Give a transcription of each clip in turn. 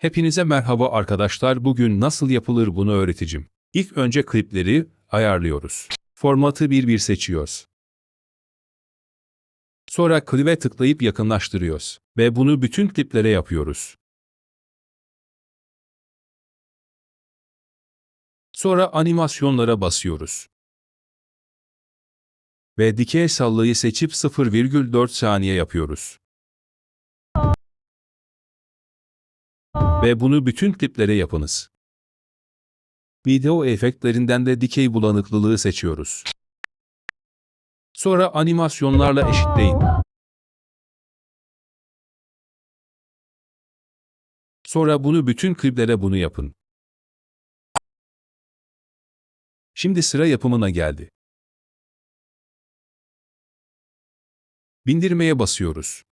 Hepinize merhaba arkadaşlar. Bugün nasıl yapılır bunu öğreteceğim. İlk önce klipleri ayarlıyoruz. Formatı bir bir seçiyoruz. Sonra klibe tıklayıp yakınlaştırıyoruz. Ve bunu bütün kliplere yapıyoruz. Sonra animasyonlara basıyoruz. Ve dikey sallayı seçip 0,4 saniye yapıyoruz. Ve bunu bütün kliplere yapınız. Video efektlerinden de dikey bulanıklılığı seçiyoruz. Sonra animasyonlarla eşitleyin. Sonra bunu bütün kliplere bunu yapın. Şimdi sıra yapımına geldi. Bindirmeye basıyoruz.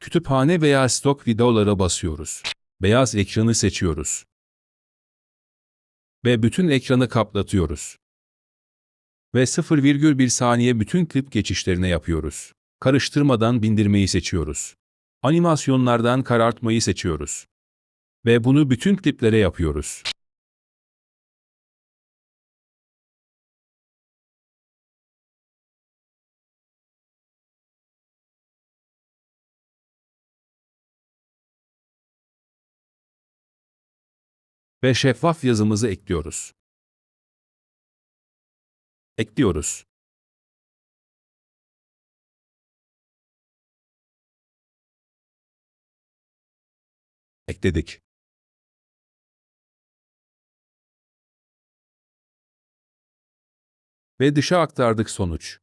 Kütüphane veya stok videolara basıyoruz. Beyaz ekranı seçiyoruz. Ve bütün ekranı kaplatıyoruz. Ve 0,1 saniye bütün klip geçişlerine yapıyoruz. Karıştırmadan bindirmeyi seçiyoruz. Animasyonlardan karartmayı seçiyoruz. Ve bunu bütün kliplere yapıyoruz. Ve şeffaf yazımızı ekliyoruz. Ekliyoruz. Ekledik. Ve dışa aktardık sonuç.